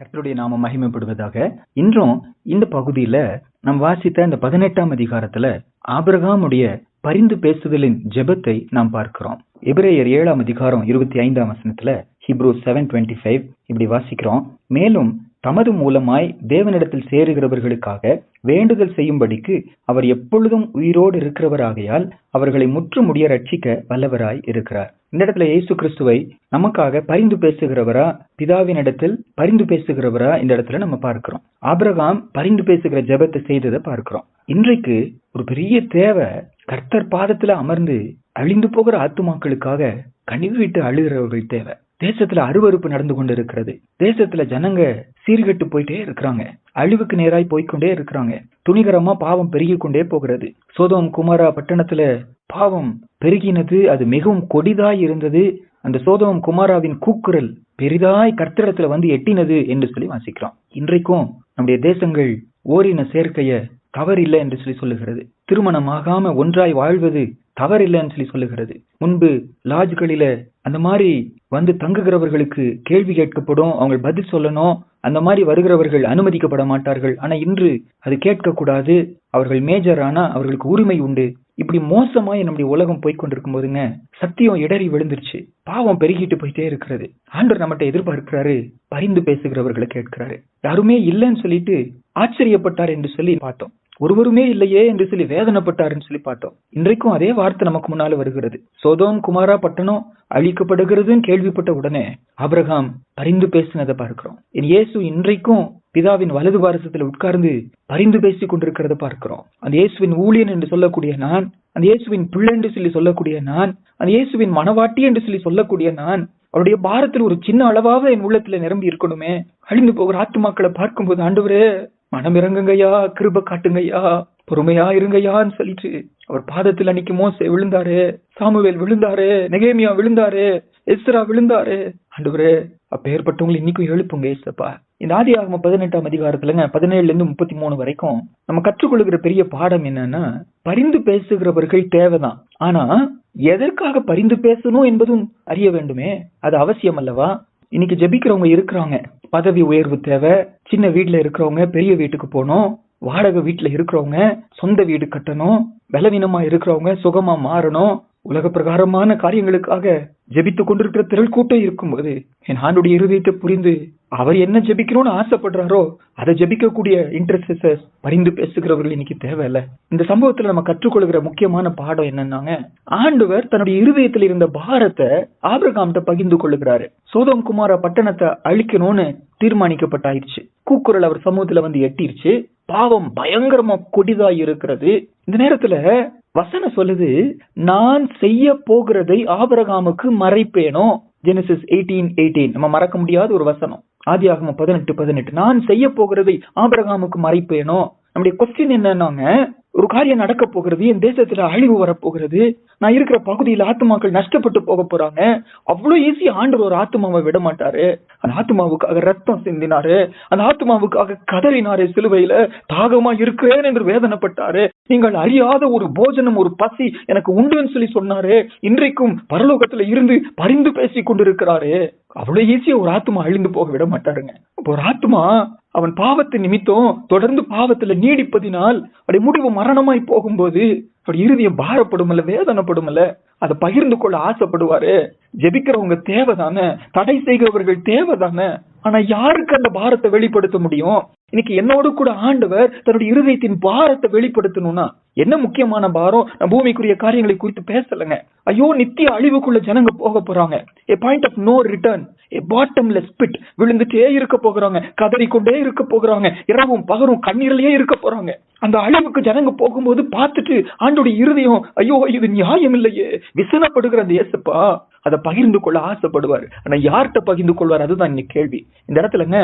கர்த்தருடைய நாம மகிமைப்படுவதாக இன்றும் இந்த பகுதியில நாம் வாசித்த இந்த பதினெட்டாம் அதிகாரத்துல ஆபிரகாமுடைய பரிந்து பேசுதலின் ஜெபத்தை நாம் பார்க்கிறோம். எபிரேயர் ஏழாம் அதிகாரம் இருபத்தி ஐந்தாம் வசனத்துல ஹிப்ரூ செவன் டுவெண்ட்டி ஃபைவ் இப்படி வாசிக்கிறோம். மேலும் தமது மூலமாய் தேவனிடத்தில் சேருகிறவர்களுக்காக வேண்டுதல் செய்யும்படிக்கு அவர் எப்பொழுதும் உயிரோடு இருக்கிறவராகையால் அவர்களை முற்று முடிய ரட்சிக்க வல்லவராய் இருக்கிறார். இந்த இடத்துல இயேசு கிறிஸ்துவை நமக்காக பரிந்து பேசுகிறவரா? பிதாவினிடத்தில் பரிந்து பேசுகிறவரா? இந்த இடத்துல நம்ம பார்க்கிறோம். ஆபிரகாம் பரிந்து பேசுகிற ஜெபத்தை செய்ததை பார்க்கிறோம். இன்றைக்கு ஒரு பெரிய தேவை கர்த்தர் பாதத்துல அமர்ந்து அழிந்து போகிற ஆத்துமாக்களுக்காக கனிவு விட்டு அழுகிறவர்கள் தேவை. தேசத்துல அருவறுப்பு நடந்து கொண்டு இருக்கிறது தேசத்துல ஜனங்க சீர்கெட்டு போயிட்டே இருக்கிறாங்க. அழிவுக்கு நேராய் போய்க்கொண்டே இருக்கிறாங்க. துணிகரமா பாவம் பெருகி கொண்டே போகிறது. சோதம் குமாரா பட்டணத்துல பாவம் பெருகினது அது மிகவும் கொடிதாய் இருந்தது. அந்த சோதவம் குமாராவின் கூக்குரல் பெரிதாய் கர்த்தரிடத்துல வந்து எட்டினது என்று சொல்லி வாசிக்கிறோம். இன்றைக்கும் நம்முடைய தேசங்கள் ஓரின சேர்க்கைய தவறில்லை என்று சொல்லி சொல்லுகிறது. திருமணமாகாம ஒன்றாய் வாழ்வது தவறில்லைன்னு சொல்லி சொல்லுகிறது. முன்பு லாட்ஜ்களில அந்த மாதிரி வந்து தங்குகிறவர்களுக்கு கேள்வி கேட்கப்படும் அவங்க பதில் சொல்லணும் அந்த மாதிரி வருகிறவர்கள் அனுமதிக்கப்பட மாட்டார்கள். ஆனா இன்று அது கேட்கக்கூடாது. அவர்கள் மேஜர் ஆனா அவர்களுக்கு உரிமை உண்டு. இப்படி மோசமாய் நம்முடைய உலகம் போய்கொண்டிருக்கும் போதுங்க சத்தியம் இடறி விழுந்துருச்சு. பாவம் பெருகிட்டு போயிட்டே இருக்கிறது. ஆண்டவர் நம்மகிட்ட எதிர்பார்க்கிறாரு பரிந்து பேசுகிறவர்களை கேட்கிறாரு. யாருமே இல்லைன்னு சொல்லிட்டு ஆச்சரியப்பட்டார் என்று சொல்லி பார்த்தோம். ஒருவருமே இல்லையே என்று சொல்லி வேதனைப்பட்டாருன்னு சொல்லி பார்த்தோம். இன்றைக்கும் அதே வார்த்தை நமக்கு முன்னால வருகிறது. சோதோம் குமாரா பட்டணம் அழிக்கப்படுகிறதுன்னு கேள்விப்பட்ட உடனே ஆபிரகாம் பரிந்து பேசினதை பார்க்கிறோம். என் இயேசு இன்றைக்கும் பிதாவின் வலது பாரசத்தில் உட்கார்ந்து பரிந்து பேசிக் கொண்டிருக்கிறத பார்க்கிறோம். அந்த இயேசுவின் ஊழியன் என்று சொல்லக்கூடிய நான் அந்த இயேசுவின் பிள்ளை என்று சொல்லி சொல்லக்கூடிய நான் அந்த இயேசுவின் மனவாட்டி என்று சொல்லி சொல்லக்கூடிய நான் அவருடைய பாரத்தில் ஒரு சின்ன அளவாவது என் உள்ளத்துல நிரம்பி இருக்கணுமே. அழிந்து போகிற ஆத்துமாக்களை பார்க்கும்போது ஆண்டவரே மனம் இறங்குங்கய்யா கிருப காட்டுங்கய்யா பொறுமையா இருங்கய்யான்னு சொல்லிட்டு அவர் பாதத்தில் அன்னைக்கு மோசே விழுந்தாரு சாமுவேல் விழுந்தாரு நெகேமியா விழுந்தாரு எஸ்ரா விழுந்தாரு. ஆண்டவரே அப்பேற்பட்டவங்களை இன்னைக்கும் எழுப்புங்க ஏசப்பா இந்த ஆதி ஆகம பதினெட்டாம் அதிகாரத்துலங்க பதினேழுல இருந்து முப்பத்தி மூணு வரைக்கும் நம்ம கற்றுக்கொள்கிற பெரிய பாடம் என்னன்னா பரிந்து பேசுகிறவர்கள் தேவைதான். ஆனா எதற்காக பரிந்து பேசணும் என்பதும் அறிய வேண்டுமே. அது அவசியம் அல்லவா? இன்னைக்கு ஜெபிக்கிறவங்க இருக்கிறாங்க. பதவி உயர்வு தேவை சின்ன வீட்டுல இருக்கிறவங்க பெரிய வீட்டுக்கு போகணும் வாடகை வீட்டுல இருக்கிறவங்க சொந்த வீடு கட்டணும் பலவீனமா இருக்கிறவங்க சுகமா மாறணும் உலக பிரகாரமான காரியங்களுக்காக ஜெபித்து கொண்டிருக்கிற திரள் கூட்டம் இருக்கும்போது என் ஆண்டுடைய இருதயத்தை புரிந்து அவர் என்ன ஜெபிக்கணும்னு ஆசைப்படுறாரோ அதை ஜெபிக்கக்கூடிய இன்டர்செசர்ஸ் பரிந்து பேசுகிறவர்கள் இன்னைக்கு தேவையில்ல. இந்த சம்பவத்துல நம்ம கற்றுக்கொள்கிற முக்கியமான பாடம் என்னன்னாங்க ஆண்டவர் தன்னுடைய இருதயத்தில் இருந்த பாரத்தை ஆபிரகாம்கிட்ட பகிர்ந்து கொள்ளுகிறாரு. சோதம் குமார பட்டணத்தை அழிக்கணும்னு தீர்மானிக்கப்பட்டாயிருச்சு. கூக்குரல் அவர் சமூகத்துல வந்து எட்டிருச்சு. பாவம் பயங்கரமா கொடிதாய் இருக்கிறது இந்த நேரத்துல வசனம் சொல்லுது நான் செய்ய போகிறதை ஆபரகாமுக்கு மறைப்பேனோ? ஜெனசிஸ் எயிட்டீன் எயிட்டீன் நம்ம மறக்க முடியாத ஒரு வசனம். ஆதி பதினெட்டு பதினெட்டு. நான் செய்ய போகிறதை ஆபரகாமுக்கு மறைப்பேனோ? நம்முடைய கொஸ்டின் என்னன்னாங்க? ஒரு காரியம் நடக்க போகிறது என் தேசத்துல அழிவு வரப்போகிறது நான் இருக்கிற பகுதியில் ஆத்மாக்கள் நஷ்டப்பட்டு போக போறாங்க அவ்வளவு ஈஸி ஆண்டு ஒரு ஆத்மாவை விட மாட்டாரு. அந்த ஆத்மாவுக்காக ரத்தம் சிந்தினாரு அந்த ஆத்மாவுக்காக கதறினாரு சிலுவையில தாகமா இருக்கிறேன் என்று வேதனைப்பட்டாரு. நீங்கள் அறியாத ஒரு போஜனம் ஒரு பசி எனக்கு உண்டுன்னு சொல்லி சொன்னாரு. இன்றைக்கும் பரலோகத்துல இருந்து பரிந்து பேசி கொண்டிருக்கிறாரு. அவ்வளவு ஈஸியா ஒரு ஆத்மா அழிந்து போக விட மாட்டாருங்க. ஒரு ஆத்மா அவன் பாவத்தை நிமித்தம் தொடர்ந்து பாவத்துல நீடிப்பதினால் அப்படி முடிவு மரணமாய் போகும்போது அப்படி இல்ல பாரப்படுமல்ல வேதனைப்படுமல்ல. அதை பகிர்ந்து கொள்ள ஆசைப்படுவாரு. ஜெபிக்கிறவங்க தேவைதானே தடை செய்கிறவர்கள் தேவைதானே. ஆனா யாருக்கு அந்த பாரத்தை வெளிப்படுத்த முடியும்? இன்னைக்கு என்னோடு கூட ஆண்டவர் தன்னுடைய இருதயத்தின் பாரத்தை வெளிப்படுத்தணும்னா என்ன முக்கியமான பாரம்? நான் பூமிக்குரிய காரியங்களை குறித்து பேசலைங்க. ஐயோ நித்திய அழிவுக்குள்ள ஜனங்க போக போறாங்க. A point of no return a bottomless pit விழுந்துட்டே இருக்க போகிறாங்க. கதறிக்கொண்டே இருக்க போகிறாங்க. இரவும் பகரும் கண்ணீரிலேயே இருக்க போறாங்க. அந்த அழிவுக்கு ஜனங்க போகும்போது பார்த்துட்டு ஆண்டுடைய இருதயம் ஐயோ இது நியாயம் இல்லையே விசனப்படுகிற அந்த இயேசப்பா. அதை பகிர்ந்து கொள்ள ஆசைப்படுவார். ஆனா யார்கிட்ட பகிர்ந்து கொள்வார்? அதுதான் இன்னைக்கு கேள்வி. இந்த இடத்துலங்க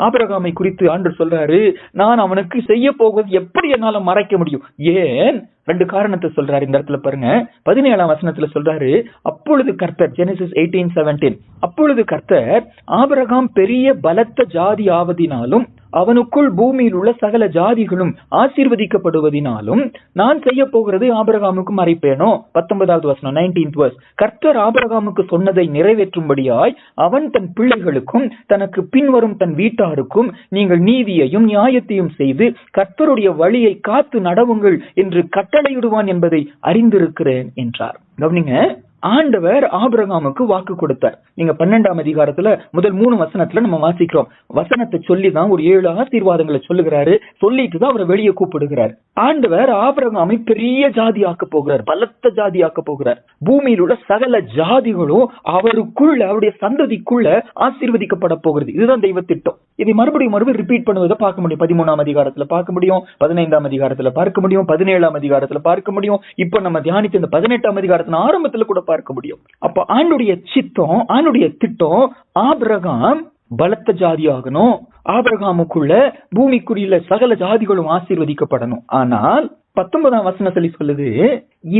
ஆபரகாமை குறித்து ஆண்டு சொல்றாரு நான் அவனுக்கு செய்ய போவது எப்படி என்னால மறைக்க முடியும்? ஏன்? ரெண்டு காரணத்தை சொல்றாரு இந்த இடத்துல பாருங்க. பதினேழாம் வசனத்துல சொல்றாரு அப்பொழுது கர்த்தர் ஜெனசிஸ் எயிட்டீன் செவன்டீன் அப்பொழுது கர்த்தர் ஆபரகாம் பெரிய பலத்த ஜாதி ஆவதினாலும் அவனுக்குள் பூமியில் உள்ள சகல ஜாதிகளும் ஆசீர்வதிக்கப்படுவதினாலும் நான் செய்ய போகிறது ஆபரகாமுக்கு மறைப்பேனோ? பத்தொன்பதாவது வசனம் நைன்டீன்த் வர்ஸ் கர்த்தர் ஆபரகாமுக்கு சொன்னதை நிறைவேற்றும்படியாய் அவன் தன் பிள்ளைகளுக்கும் தனக்கு பின்வரும் தன் வீட்டாருக்கும் நீங்கள் நீதியையும் நியாயத்தையும் செய்து கர்த்தருடைய வழியை காத்து நடவுங்கள் என்று கட்டளையிடுவான் என்பதை அறிந்திருக்கிறேன் என்றார். கவனிங்க ஆண்டவர் ஆபிரகாமுக்கு வாக்கு கொடுத்தார். நீங்க பன்னெண்டாம் அதிகாரத்துல முதல் மூணு வசனத்துல நம்ம வாசிக்கிறோம். வசனத்தை சொல்லி தான் ஒரு ஏழு ஆசீர்வாதங்களை சொல்லுகிறாரு. சொல்லிட்டு தான் அவரை வெளியே கூப்பிடுகிறார். ஆண்டவர் ஆபிரகாமை பெரிய ஜாதி ஆக்க போகிறார். பலத்த ஜாதி ஆக்க போகிறார். பூமியில் உள்ள சகல ஜாதிகளும் அவருக்குள்ள அவருடைய சந்ததிக்குள்ள ஆசீர்வதிக்கப்பட போகிறது. இதுதான் தெய்வ திட்டம் இதை மறுபடியும் மறுபடியும் ரிப்பீட் பண்ணுவதை பார்க்க முடியும். பதிமூணாம் அதிகாரத்துல பார்க்க முடியும். பதினைந்தாம் அதிகாரத்துல பார்க்க முடியும். பதினேழாம் அதிகாரத்துல பார்க்க முடியும். இப்ப நம்ம தியானித்த இந்த பதினெட்டாம் அதிகாரத்தின் ஆரம்பத்துல கூட பார்க்க முடியும். அப்ப ஆண்டுடைய சித்தம் ஆண்டுடைய திட்டம் ஆபிரகாம் பலத்த ஜாதி ஆகணும் ஆபிரகாமுக்குள்ள பூமிக்குரியில சகல ஜாதிகளும் ஆசீர்வதிக்கப்படணும். ஆனால் பத்தொன்பதாம் வசனம் சொல்லி சொல்லுது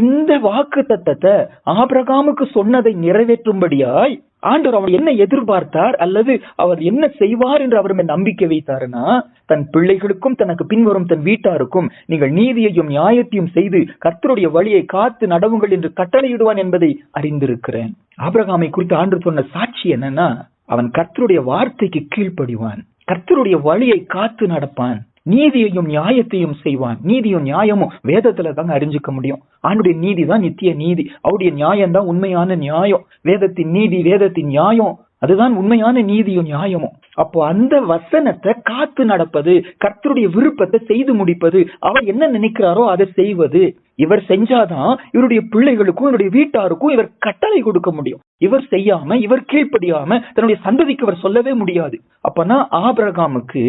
இந்த வாக்கு தத்தத்தை ஆபிரகாமுக்கு சொன்னதை நிறைவேற்றும்படியாய் ஆண்டவர் அவர் என்ன எதிர்பார்த்தார் அல்லது அவர் என்ன செய்வார் என்று அவர் நம்பிக்கை வைத்தாருன்னா தன் பிள்ளைகளுக்கும் தனக்கு பின்வரும் தன் வீட்டாருக்கும் நீங்கள் நீதியையும் நியாயத்தையும் செய்து கர்த்தருடைய வழியை காத்து நடவுங்கள் என்று கட்டளையிடுவான் என்பதை அறிந்திருக்கிறேன். ஆபிரகாமை குறித்து ஆண்டு சொன்ன சாட்சி என்னன்னா அவன் கர்த்தருடைய வார்த்தைக்கு கீழ்ப்படிவான். கர்த்தருடைய வழியை காத்து நடப்பான். நீதியையும் நியாயத்தையும் செய்வான். நீதியும் நியாயமும் வேதத்துல தாங்க அறிஞ்சுக்க முடியும். ஆண்டுடைய நீதி தான் நித்திய நீதி. அவருடைய நியாயம் தான் உண்மையான நியாயம். வேதத்தின் நீதி வேதத்தின் நியாயம். அதுதான் உண்மையான நீதியும் நியாயமும். அப்போ அந்த வசனத்தை காத்து நடப்பது கர்த்தருடைய விருப்பத்தை செய்து முடிப்பது அவர் என்ன நினைக்கிறாரோ அதை செய்வது. இவர் செஞ்சாதான் இவருடைய பிள்ளைகளுக்கும் இவருடைய வீட்டாருக்கும் இவர் கட்டளை கொடுக்க முடியும். இவர் செய்யாம இவர் கீழ்ப்படியாம தன்னுடைய சந்ததிக்கு இவர் சொல்லவே முடியாது. அப்பனா ஆபிரகாமுக்கு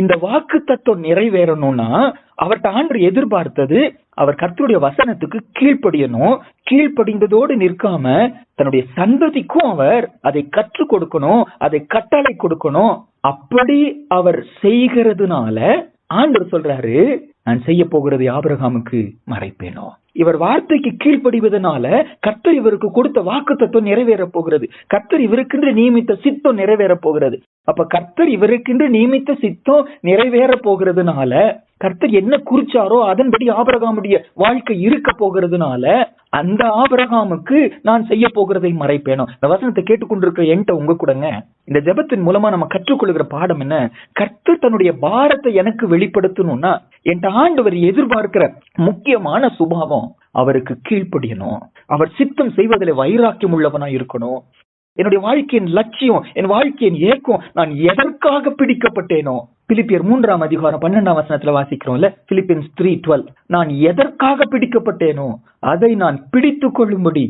இந்த வாக்கு தத்துவம் நிறைவேறணும்னா அவர்கிட்ட ஆண்டு எதிர்பார்த்தது அவர் கர்த்தருடைய வசனத்துக்கு கீழ்ப்படியணும். கீழ்ப்படிந்ததோடு நிற்காம தன்னுடைய சந்ததிக்கும் அவர் அதை கற்றுக் கொடுக்கணும் அதை கட்டளை கொடுக்கணும். அப்படி அவர் செய்கிறதுனால ஆண்டவர் சொல்றாரு நான் செய்ய போகிறது ஆபிரகாமுக்கு மறைப்பேனோ? இவர் வார்த்தைக்கு கீழ்ப்படிவதனால கர்த்தர் இவருக்கு கொடுத்த வாக்கு தத்துவம் நிறைவேற போகிறது. கர்த்தர் இவருக்கென்று நியமித்த சித்தம் நிறைவேற போகிறது. அப்ப கர்த்தர் இவருக்கென்று நியமித்த சித்தம் நிறைவேற போகிறதுனால கர்த்தர் என்ன குறிச்சாரோ அதன்படி ஆபரகாமுடைய வாழ்க்கை இருக்க போகிறதுனால அந்த ஆபரகாமுக்கு நான் செய்ய போகிறதை மறைப்பேனோ? இந்த வசனத்தை கேட்டுக்கொண்டிருக்கிற என்கிட்ட உங்க கூடங்க இந்த ஜெபத்தின் மூலமா நம்ம கற்றுக்கொள்கிற பாடம் என்ன? கர்த்தர் தன்னுடைய பாரத்தை எனக்கு வெளிப்படுத்தணும்னா என் ஆண்டவர் எதிர்பார்க்கிற முக்கியமான சுபாவம் அவருக்கு கீழ்ப்படியணும் அவர் சித்தம் செய்வதில் வைராக்கியம் உள்ளவனா இருக்கணும். என்னுடைய வாழ்க்கையின் லட்சியம் என் வாழ்க்கையின் ஏக்கம் நான் எதற்காக பிடிக்கப்பட்டேனோ பிலிப்பியர் மூன்றாம் அதிகாரம் பன்னெண்டாம் வசனத்துல வாசிக்கிறோம்ல பிலிப்பியன்ஸ் த்ரீ டுவெல் நான் எதற்காக பிடிக்கப்பட்டேனோ அதை நான் பிடித்து கொள்ளும்படி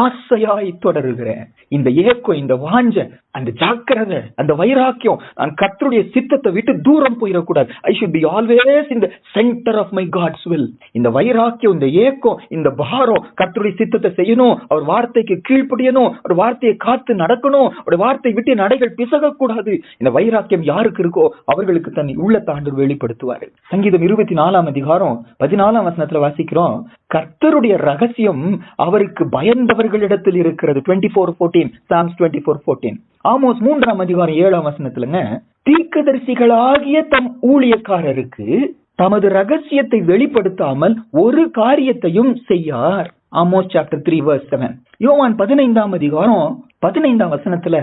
ஆசையாய் தொடருகிறேன். இந்த ஏக்கம் இந்த வாஞ்ச அந்த ஜாக்கிரதை அந்த வைராக்கியம் நான் கத்தருடைய சித்தத்தை விட்டு தூரம் போயிடக்கூடாது. ஐ ஷுட் பி ஆல்வேஸ் இந்த centre of my God's will இந்த வைராக்கியம் இந்த ஏக்கம் இந்த பாரம் கத்தருடைய சித்தத்தை செய்யணும் அவர் வார்த்தைக்கு கீழ்ப்படியணும் ஒரு வார்த்தையை காத்து நடக்கணும் ஒரு வார்த்தை விட்டு நடைகள் பிசகக்கூடாது. இந்த வைராக்கியம் யாருக்கு இருக்கோ அவர்களுக்கு தன் உள்ள தாண்டு வெளிப்படுத்துவாரு சங்கீதம் இருபத்தி நாலாம் அதிகாரம் பதினாலாம் வசனத்துல வாசிக்கிறோம். கர்த்தருடைய ரகசியம் அவருக்கு பயந்தவர்களிடத்தில் இருக்கிறது. Twenty four fourteen psalms twenty four fourteen Amos மூன்றாம் அதிகாரம் ஏழாம் வசனத்துலங்க தீர்க்கதரிசிகளாகிய தம் ஊழியக்காரருக்கு தமது ரகசியத்தை வெளிப்படுத்தாமல் ஒரு காரியத்தையும் செய்யார். Amos chapter three verse seven யோவான் பதினைந்தாம் அதிகாரம் பதினைந்தாம் வசனத்துல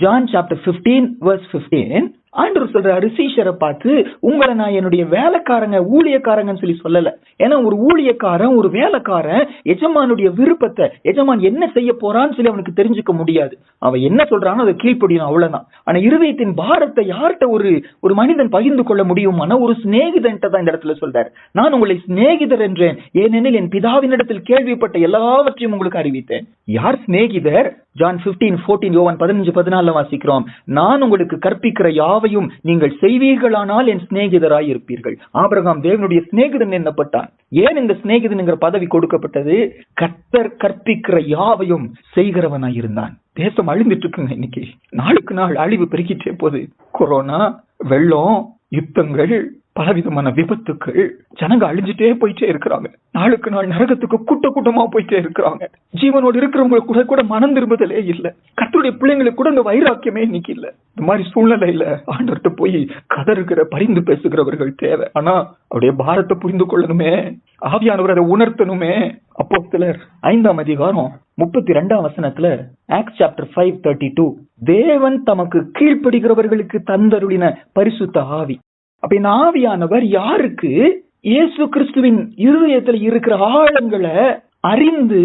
John chapter fifteen verse fifteen ஆண்டவர் சொல்றாரு சீஷரை பார்த்து உங்களை நான் என்னுடைய வேலைக்காரங்க ஊழியக்காரங்கன்னு சொல்லி சொல்லல. ஏன்னா ஒரு ஊழியக்காரன் ஒரு வேலைக்காரன் எஜமானுடைய விருப்பத்தை எஜமான் என்ன செய்ய போறான்னு சொல்லி அவனுக்கு தெரிஞ்சுக்க முடியாது. அவன் என்ன சொல்றானோ அதை கீழ்ப்படியும் அவ்வளவுதான். ஆனா இருதயத்தின் பாரத்தை யார்கிட்ட ஒரு ஒரு மனிதன் பகிர்ந்து கொள்ள முடியுமான ஒரு சிநேகிதன்ட்ட தான் இந்த இடத்துல சொல்றாரு. நான் உங்களை சிநேகிதர் என்றேன். ஏனெனில் என் பிதாவினிடத்தில் கேள்விப்பட்ட எல்லாவற்றையும் உங்களுக்கு அறிவித்தேன். யார் சிநேகிதர்? ஜான் பிப்டீன் போர்டீன் யோவன் பதினஞ்சு பதினாலுல வாசிக்கிறோம். நான் உங்களுக்கு கற்பிக்கிற யாவையும் நீங்கள் செய்வீர்களானால் என் சிநேகிதராய் இருப்பீர்கள். ஆபிரகாம் தேவனுடைய சிநேகிதன் என்னப்பட்டான்? ஏன் இந்த சிநேகிதன்ங்கிற பதவி கொடுக்கப்பட்டது? கத்தர் கற்பிக்கிற யாவையும் செய்கிறவனாய் இருந்தான். தேசம் அழிந்துட்டு இருக்குங்க இன்னைக்கு. நாளுக்கு நாள் அழிவு பெருகிட்டே போகுது. கொரோனா வெள்ளம் யுத்தங்கள் பலவிதமான விபத்துக்கள் ஜனங்க அழிஞ்சிட்டே போயிட்டே இருக்கிறாங்க. நாளுக்கு நாள் நரகத்துக்கு கூட்ட கூட்டமா போயிட்டே இருக்கிறாங்க. ஜீவனோடு இருக்கிறவங்க கூட கூட மனம் திரும்புதலே இல்ல. கத்தருடைய பிள்ளைங்களுக்கு கூட அந்த வைராக்கியமே இன்னைக்கு இல்ல. இந்த மாதிரி சூழ்நிலையில ஆண்டவர்கிட்ட போய் கதறுகிற பரிந்து பேசுகிறவர்கள் தேவை. ஆனா அவருடைய பாரத்தை புரிந்து கொள்ளணுமே. ஆவியானவர் அதை உணர்த்தணுமே. அப்போ சிலர் ஐந்தாம் அதிகாரம் முப்பத்தி ரெண்டாம் வசனத்துல act chapter five thirty two தேவன் தமக்கு கீழ்ப்படுகிறவர்களுக்கு தந்தருளின பரிசுத்த ஆவி. அப்ப இந்த ஆவியானவர் யாருக்கு? இயேசு கிறிஸ்துவின் இருதயத்துல இருக்கிற ஆழங்களை அறிந்து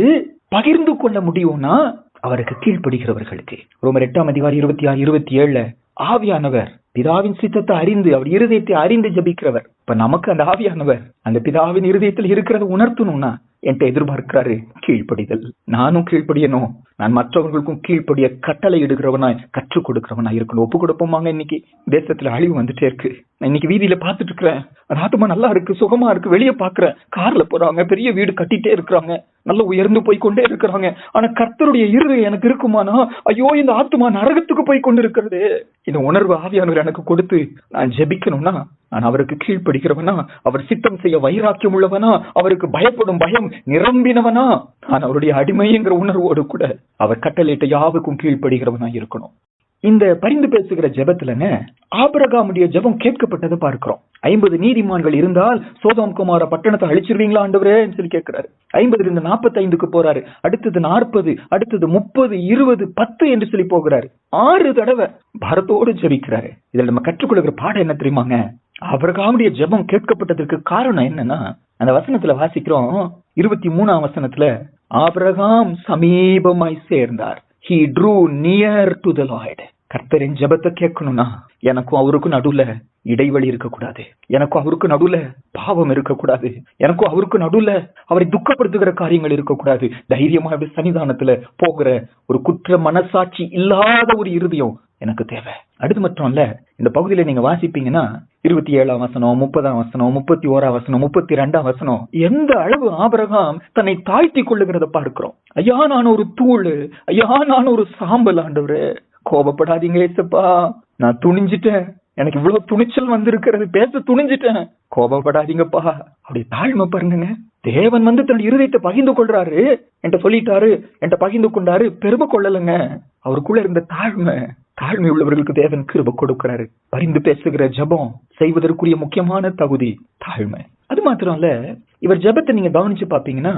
பகிர்ந்து கொள்ள முடியும்னா அவருக்கு கீழ்ப்படுகிறவர்களுக்கு. ரோமர் எட்டாம் அதிகாரி இருபத்தி ஆறு இருபத்தி ஏழுல ஆவியானவர் பிதாவின் சித்தத்தை அறிந்து அவர் இருதயத்தை அறிந்து ஜபிக்கிறவர். இப்ப நமக்கு அந்த ஆவியானவர் அந்த பிதாவின் இருதயத்தில் இருக்கிறத உணர்த்தணும்னா என்கிட்ட எதிர்பார்க்கிறாரு கீழ்ப்படிதல். நானும் கீழ்ப்படியணும். நான் மற்றவர்களுக்கும் கீழ்ப்படிய கட்டளை இடுகிறவனாய் கற்றுக் கொடுக்கிறவனா இருக்கணும். ஒப்பு கொடுப்போமாங்க இன்னைக்கு? தேசத்துல அழிவு வந்துட்டே இருக்கு. நான் இன்னைக்கு வீதியில பாத்துட்டு இருக்கிறேன். அந்த ஆத்மா நல்லா இருக்கு சுகமா இருக்கு. வெளியே பாக்குறேன் கார்ல போறாங்க பெரிய வீடு கட்டிட்டே இருக்கிறாங்க. நல்ல உயர்ந்து போய் கொண்டே இருக்கிறாங்க. ஆனா கர்த்தருடைய இருதயம் எனக்கு இருக்குமானா? ஐயோ இந்த ஆத்மா நரகத்துக்கு போய் கொண்டு இருக்கிறது இந்த உணர்வு ஆவியானவர் எனக்கு கொடுத்து நான் ஜெபிக்கணும்னா நான் அவருக்கு கீழ்ப்படுகிறவனா அவர் சித்தம் செய்ய வைராக்கியம் உள்ளவனா அவருக்கு பயப்படும் பயம் நிரம்பினவனா நான் அவருடைய அடிமைங்கிற உணர்வோடு கூட அவர் கட்டளையிட்ட யாவுக்கும் கீழ்ப்படுகிறவனா இருக்கணும். இந்த பரிந்து பேசுகிற ஜெபத்துலங்க ஆபரகாமுடைய ஜெபம் கேட்கப்பட்டதை பார்க்கிறோம். ஐம்பது நீதிமான்கள் இருந்தால் சோதம் குமார பட்டணத்தை அழிச்சிருவீங்களா ஆண்டவரேன்னு சொல்லி கேட்கிறாரு. ஐம்பது இருந்து நாற்பத்தி ஐந்துக்கு போறாரு. அடுத்தது நாற்பது அடுத்தது முப்பது இருபது பத்து என்று சொல்லி போகிறாரு. ஆறு தடவை பரத்தோடு ஜெபிக்கிறாரு. இதுல நம்ம கற்றுக்கொள்கிற பாடம் என்ன தெரியுமாங்க? அவர்களுடைய ஜெபம் கேட்கப்பட்டதற்கு காரணம் என்னன்னா அந்த வசனத்துல வாசிக்கிறோம். இருபத்தி மூணாம் வசனத்துல ஆபரகாம் சமீபமாய் சேர்ந்தார். He drew near to the lord கர்த்தரின் ஜெபத்தை கேட்கணும்னா எனக்கும் அவருக்கும் நடுவுல இடைவெளி இருக்கக்கூடாது. எனக்கும் அவருக்கு நடுவுல பாவம் இருக்கக்கூடாது. எனக்கும் அவருக்கு நடுவுல அவரை துக்கப்படுத்துகிற காரியங்கள் இருக்கக்கூடாது. தைரியமா அப்படி சன்னிதானத்துல போகிற ஒரு குற்ற மனசாட்சி இல்லாத ஒரு இருதயம் எனக்கு தேவை. அடுத்து மட்டும் இல்ல இந்த பகுதியில நீங்க வாசிப்பீங்கன்னா இருபத்தி ஏழாம் வசனம் முப்பதாம் வசனம் முப்பத்தி ஓராம் வசனம் முப்பத்தி ரெண்டாம் வசனம் எந்த அளவு ஆபரகாம் தன்னை தாழ்த்தி கொள்ளுகிறத பார்க்கிறோம். ஐயா நான் ஒரு தூள் ஐயா நான் ஒரு சாம்பல் ஆண்டவரு. கோபப்படாதீங்க ஏசப்பா. நான் துணிஞ்சிட்டேன். எனக்கு இவ்வளவு துணிச்சல் வந்திருக்கிறது. பேச துணிஞ்சிட்டேன். கோபப்படாதீங்கப்பா. அப்படி தாழ்மை பாருங்க தேவன் வந்து தன் இருதயத்தை பகிர்ந்து கொள்றாரு. என்கிட்ட சொல்லிட்டாரு. என்கிட்ட பகிர்ந்து கொண்டாரு. பெருமை கொள்ளலைங்க. அவருக்குள்ள இருந்த தாழ்மை. தாழ்மை உள்ளவர்களுக்கு தேவன் கிருப கொடுக்கிறாரு. பரிந்து பேசுகிற ஜபம் செய்வதற்குரிய முக்கியமான தகுதி தாழ்மை. அது மாத்திரம் இல்ல இவர் ஜபத்தை நீங்க கவனிச்சு பாப்பீங்கன்னா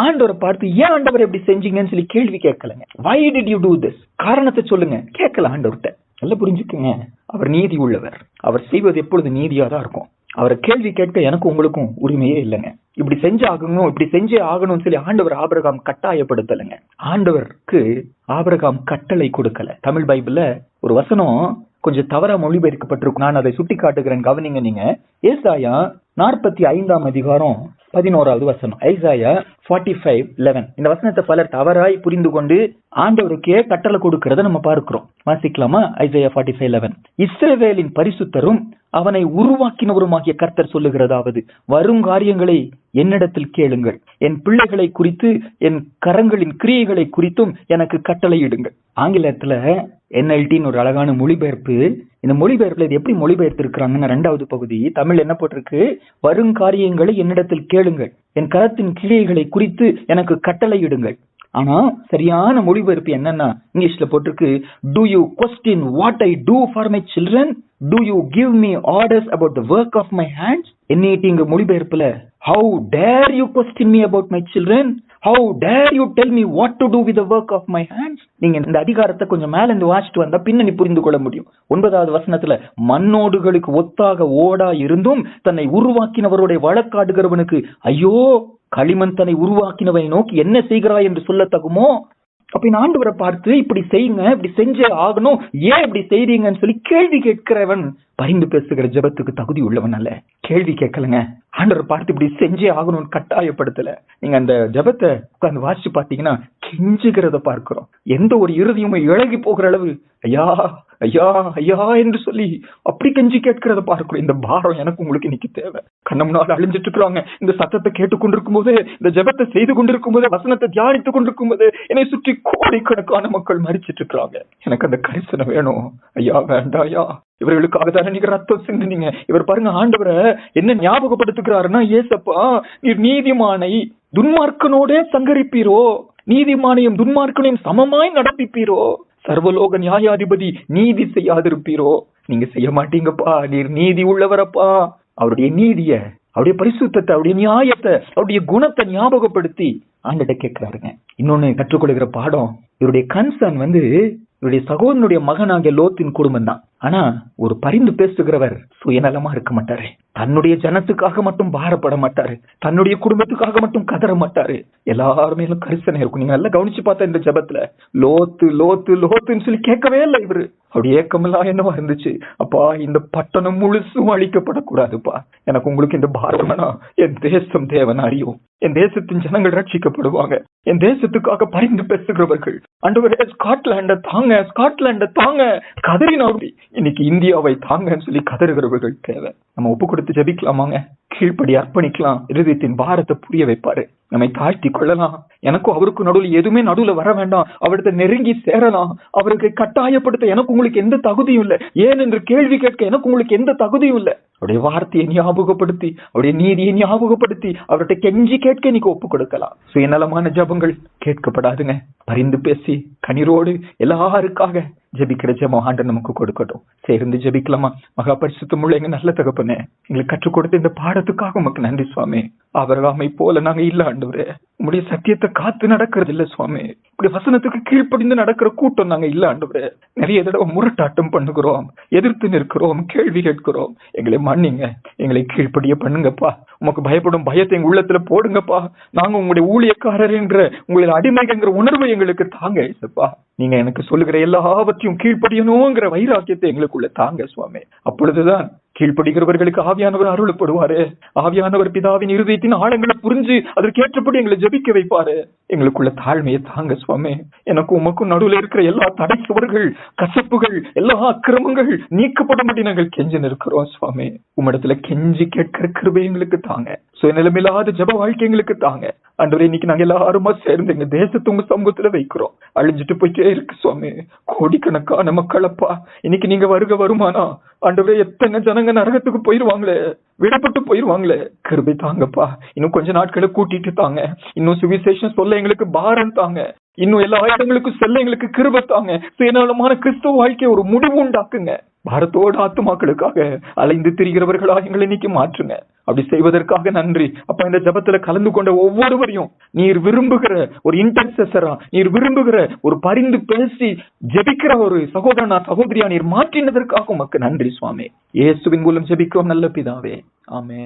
ஆண்டவரை பார்த்து ஏன் ஆண்டவர் எப்படி செஞ்சீங்கன்னு சொல்லி கேள்வி கேட்கலங்க. Why did you do this காரணத்தை சொல்லுங்க. கேட்கல ஆண்டவர்கிட்ட. நல்லா புரிஞ்சுக்குங்க. அவர் நீதி உள்ளவர். அவர் செய்வது எப்பொழுது நீதியா தான் இருக்கும். அவரை கேள்வி கேட்க எனக்கு உங்களுக்கும் உரிமையே இல்லைங்க. இப்படி செஞ்சு ஆகணும் இப்படி செஞ்சே ஆகணும்னு சொல்லி ஆண்டவர் ஆபரகாம் கட்டாயப்படுத்தலைங்க. ஆண்டவருக்கு ஆபரகாம் கட்டளை கொடுக்கல. தமிழ் பைபிள்ல ஒரு வசனம் கொஞ்சம் தவறா மொழிபெயர்க்கப்பட்டிருக்கும். நான் அதை சுட்டி காட்டுகிறேன் கவனிங்க நீங்க. ஏசாயா நாற்பத்தி ஐந்தாம் அதிகாரம் பதினோராவது வசனம். ஐசாயா ஃபார்ட்டி ஃபைவ் லெவன் இந்த வசனத்தை பலர் தவறாய் புரிந்து கொண்டு ஆண்டவருக்கே கட்டளை கொடுக்கிறத நம்ம பார்க்கிறோம். வாசிக்கலாமா? ஐசாயா ஃபார்ட்டி ஃபைவ் லெவன் இஸ்ரேவேலின் பரிசுத்தரும் அவனை உருவாக்கினவருமாகிய கர்த்தர் சொல்லுகிறதாவது வரும் காரியங்களை என்னிடத்தில் கேளுங்கள். என் பிள்ளைகளை குறித்து என் கரங்களின் கிரியைகளை குறித்தும் எனக்கு கட்டளையிடுங்கள் ஆங்கிலத்துல என்எல்டின்னு ஒரு அழகான மொழிபெயர்ப்பு. இந்த மொழிபெயர்ப்புல இது எப்படி மொழிபெயர்த்திருக்கிறாங்கன்னு ரெண்டாவது பகுதி. தமிழ் என்ன போட்டிருக்கு? வரும் காரியங்களை என்னிடத்தில் கேளுங்கள். என் கரத்தின் கிரியைகளை குறித்து எனக்கு கட்டளையிடுங்கள். ஆனா சரியான மொழிபெயர்ப்பு என்னன்னா இங்கிலீஷ்ல போட்டிருக்கு do you question what I do for my children do you give me orders about the work of my hands என்னிட்டு மொழிபெயர்ப்புல how dare you question me about my children how dare you tell me what to do with work of my hands நீங்க இந்த அதிகாரத்தை கொஞ்சம் மேல இருந்து வாசிட்டு வந்தா பின்னணி புரிந்து கொள்ள முடியும். ஒன்பதாவது வசனத்துல மண்ணோடுகளுக்கு ஒத்தாக ஓடா இருந்தும் தன்னை உருவாக்கினவருடைய வழக்காடுகிறவனுக்கு ஐயோ களிமண் தன்னை உருவாக்கினவனை நோக்கி என்ன செய்கிறாய் என்று சொல்லத்தகுமோ அப்ப இந்த ஆண்டவரை பார்த்து இப்படி செய்யுங்க இப்படி செஞ்சே ஆகணும் ஏன் இப்படி செய்றீங்கன்னு சொல்லி கேள்வி கேட்கிறவன் பரிந்து பேசுகிற ஜெபத்துக்கு தகுதி உள்ளவன் அல்ல. கேள்வி கேட்கலங்க. ஆண்டவர் பார்த்து இப்படி செஞ்சே ஆகணும்னு கட்டாயப்படுத்தல. நீங்க அந்த ஜெபத்தை உட்கார்ந்து வாசிச்சு பாத்தீங்கன்னா கெஞ்சுகிறத பார்க்கிறோம். எந்த ஒரு இறுதியுமே இழகி போகிற அளவு ஐயா ஐயா ஐயா என்று சொல்லி அப்படி கெஞ்சி கேட்கிறத பார்க்கிறோம். இந்த பாரம் எனக்கு உங்களுக்கு இன்னைக்கு தேவை. கண்ண முன்னால் அழிஞ்சிட்டு இருக்கிறாங்க. இந்த சத்தத்தை கேட்டுக்கொண்டிருக்கும் போது இந்த ஜெபத்தை செய்து கொண்டிருக்கும் போது வசனத்தை தியானித்துக் கொண்டிருக்கும் போது என்னை சுற்றி கோடிக்கணக்கான மக்கள் மறிச்சிட்டு இருக்கிறாங்க. எனக்கு அந்த கரிசனை வேணும். ஐயா வேண்டாம் ஐயா. இவர்களுக்காக தானே நீங்க ரத்தம் சிந்தினீங்க? இவர் பாருங்க ஆண்டவரை என்ன ஞாபகப்படுத்துகிறாருன்னா ஏசப்பா நீர் நீதிமானை துன்மார்க்கனோடே சங்கரிப்பீரோ? நீதிமானையும் துன்மார்க்கனையும் சமமாய் நடப்பிப்பீரோ? சர்வலோக நியாயாதிபதி நீதி செய்யாதிருப்பீரோ? நீங்க செய்ய மாட்டீங்கப்பா நீர் நீதி உள்ளவரப்பா. அவருடைய நீதிய அவருடைய பரிசுத்தத்தை அவருடைய நியாயத்தை அவருடைய குணத்தை ஞாபகப்படுத்தி ஆண்டிட்ட கேட்கிறாருங்க. இன்னொன்னு கற்றுக்கொள்கிற பாடம் இவருடைய கன்சர்ன் வந்து இவருடைய சகோதரனுடைய மகனாகிய லோத்தின் குடும்பம் தான் ஆனா ஒரு பரிந்து பேசுகிறவர் சுயநலமா இருக்க மாட்டாரு. தன்னுடைய ஜனத்துக்காக மட்டும் பாரப்பட மாட்டாரு. தன்னுடைய குடும்பத்துக்காக மட்டும் கதற மாட்டாரு. எல்லாருமே கரிசனை இருக்கும். நீங்க நல்லா கவனிச்சு பார்த்தா இந்த ஜபத்துல லோத்து லோத்து லோத்துன்னு சொல்லி கேட்கவே இல்லை இவரு. அப்படி ஏக்கமெல்லாம் என்னவா இருந்துச்சு? அப்பா இந்த பட்டணம் முழுசும் அழிக்கப்படக்கூடாதுப்பா. எனக்கு உங்களுக்கு இந்த பாரம் என் தேசம் தேவன் அறியும். என் தேசத்தின் ஜனங்கள் ரட்சிக்கப்படுவாங்க. என் தேசத்துக்காக பணிந்து பேசுகிறவர்கள். அண்டவரே ஸ்காட்லாண்ட தாங்க ஸ்காட்லாண்ட தாங்க. கதறினாப்படி இன்னைக்கு இந்தியாவை தாங்கன்னு சொல்லி கதறுகிறவர்கள் தேவை. நம்ம ஒப்பு கொடுத்து ஜபிக்கலாமாங்க? கீழ்ப்படி அர்ப்பணிக்கலாம். இருதயத்தின் பாரத்தை புரிய வைப்பாரு. நம்மை தாழ்த்தி கொள்ளலாம். எனக்கும் அவருக்கும் நடுவில் எதுவுமே நடுவுல வர வேண்டாம். அவர்கிட்ட நெருங்கி சேரலாம். அவருக்கு கட்டாயப்படுத்த எனக்கு உங்களுக்கு எந்த தகுதியும் இல்லை. ஏன் என்று கேள்வி கேட்க எனக்கு உங்களுக்கு எந்த தகுதியும் இல்லை. அவருடைய வார்த்தையை ஞாபகப்படுத்தி அவருடைய நீதியை ஞாபகப்படுத்தி அவர்கிட்ட கெஞ்சி கேட்க நீங்க ஒப்பு கொடுக்கலாம். சுயநலமான ஜபங்கள் கேட்கப்படாதுங்க. பரிந்து பேசி கண்ணீரோடு எல்லாருக்காக ஜெபிக்கிற ஜெபம் நமக்கு கொடுக்கட்டும். சேர்ந்து ஜெபிக்கலாமா? மகா பரிசுத்தமுள்ள எங்க நல்ல தகப்பனே எங்களுக்கு கற்றுக் கொடுத்த இந்த பாடத்துக்காக உமக்கு நன்றி சுவாமி. அவர்காமை போல நாங்க இல்ல ஆண்டவரே. உங்களுடைய சத்தியத்தை காத்து நடக்கிறது இல்ல சுவாமி. இப்படி வசனத்துக்கு கீழ்ப்படிந்து நடக்கிற கூட்டம் நாங்க இல்ல ஆண்டவரே. நிறைய தடவை முரட்டாட்டம் பண்ணுகிறோம் எதிர்த்து நிற்கிறோம் கேள்வி கேட்கிறோம். எங்களை மன்னிங்க எங்களை கீழ்ப்படிய பண்ணுங்கப்பா. உமக்கு பயப்படும் பயத்தை எங்க உள்ளத்துல போடுங்கப்பா. நாங்க உங்களுடைய ஊழியக்காரர் என்ற உங்களுடைய அடிமைங்கிற உணர்வை எங்களுக்கு தாங்க ஏசப்பா. நீங்க எனக்கு சொல்லுகிற எல்லாவற்றையும் கீழ்ப்படியணுங்கிற வைராக்கியத்தை எங்களுக்குள்ள தாங்க சுவாமி. அப்பொழுதுதான் கீழ்ப்படுகிறவர்களுக்கு ஆவியானவர் அருளப்படுவாரு. ஆவியானவர் பிதாவின் இருதயத்தின் ஆழங்களை புரிஞ்சு அதற்கேற்றபடி எங்களை ஜபிக்க வைப்பாரு. எங்களுக்குள்ள தாழ்மையை தாங்க சுவாமி. எனக்கு உமக்கும் நடுவில் இருக்கிற எல்லா தடை சுவர்கள் கசப்புகள் எல்லா அக்கிரமங்கள் நீக்கப்படும்படி நாங்கள் கெஞ்சி நிற்கிறோம் சுவாமி. உம்மிடத்துல கெஞ்சி கேட்கிற கிருபை எங்களுக்கு தாங்க. சுயநிலமில்லாத ஜப வாழ்க்கை எங்களுக்கு தாங்க. அன்றைய இன்னைக்கு நாங்க எல்லாருமா சேர்ந்து எங்க தேசத்து உங்க சமூகத்துல வைக்கிறோம். அழிஞ்சிட்டு போயிட்டே இருக்கு சுவாமி. கோடிக்கணக்கான மக்களப்பா. இன்னைக்கு நீங்க வருக வருமானா? ஆண்டவரே எத்தனை ஜனங்க நரகத்துக்கு போயிருவாங்களே? விடப்பட்டு போயிருவாங்களே? கிருபை தாங்கப்பா. இன்னும் கொஞ்ச நாட்களை கூட்டிட்டு தாங்க. இன்னும் சுவிசேஷம் சொல்ல எங்களுக்கு பாரம் தாங்க. இன்னும் எல்லா ஆயுதங்களுக்கும் செல்ல எங்களுக்கு கிருபத்தாங்க சுயநலமான கிறிஸ்துவ வாழ்க்கையை ஒரு முடிவு உண்டாக்குங்க பாரத்தோட ஆத்துமாக்களுக்காக அலைந்து திரிகிறவர்களா எங்களை இன்னைக்கு மாற்றுங்க. அப்படி செய்வதற்காக நன்றி. அப்ப இந்த ஜபத்துல கலந்து கொண்ட ஒவ்வொருவரையும் நீர் விரும்புகிற ஒரு இன்டர்செசரா நீர் விரும்புகிற ஒரு பரிந்து பேசி ஜெபிக்கிற ஒரு சகோதரனா சகோதரியா நீர் மாற்றினதற்காக உமக்கு நன்றி சுவாமி. இயேசுவின் மூலம் ஜெபிக்கிறோம் நல்ல பிதாவே. ஆமே